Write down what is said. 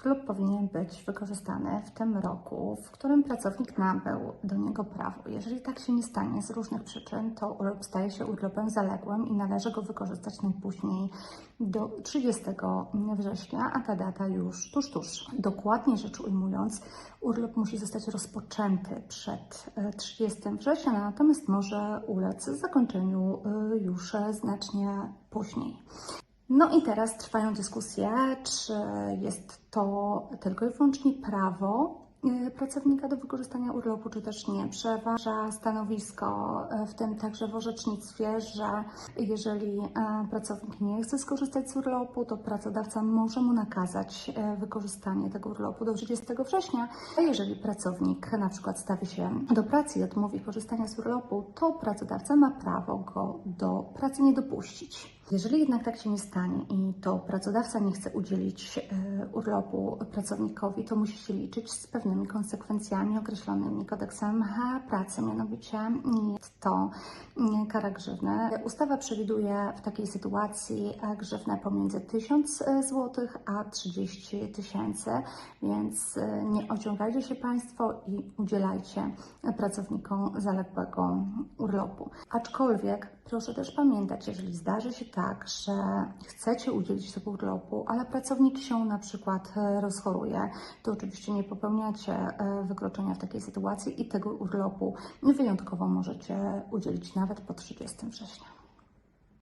Urlop powinien być wykorzystany w tym roku, w którym pracownik nabył do niego prawo. Jeżeli tak się nie stanie z różnych przyczyn, to urlop staje się urlopem zaległym i należy go wykorzystać najpóźniej do 30 września, a ta data już tuż, tuż. Dokładnie rzecz ujmując, urlop musi zostać rozpoczęty przed e, 30 września, natomiast może ulec zakończeniu e, już e, znacznie później. No i teraz trwają dyskusje, czy jest to tylko i wyłącznie prawo y, pracownika do wykorzystania urlopu, czy też nie. Przeważa stanowisko, y, w tym także w orzecznictwie, że jeżeli e, pracownik nie chce skorzystać z urlopu, to pracodawca może mu nakazać wykorzystanie tego urlopu do 30 września, a jeżeli pracownik na przykład stawi się do pracy i odmówi korzystania z urlopu, to pracodawca ma prawo go do pracy nie dopuścić. Jeżeli jednak tak się nie stanie i to pracodawca nie chce udzielić e, urlopu pracownikowi, to musi się liczyć z pewnymi konsekwencjami określonymi kodeksem e, pracy, mianowicie jest to mm, kara grzywny. Ustawa przewiduje w takiej sytuacji e, grzywnę pomiędzy 1000 zł a 30 tysięcy, więc e, nie ociągajcie się Państwo i udzielajcie pracownikom zaległego urlopu. Aczkolwiek proszę też pamiętać, jeżeli zdarzy się tak, że chcecie udzielić tego urlopu, ale pracownik się na przykład e, rozchoruje, to oczywiście nie popełniacie e, wykroczenia w takiej sytuacji i tego urlopu wyjątkowo możecie udzielić nawet po 30 września.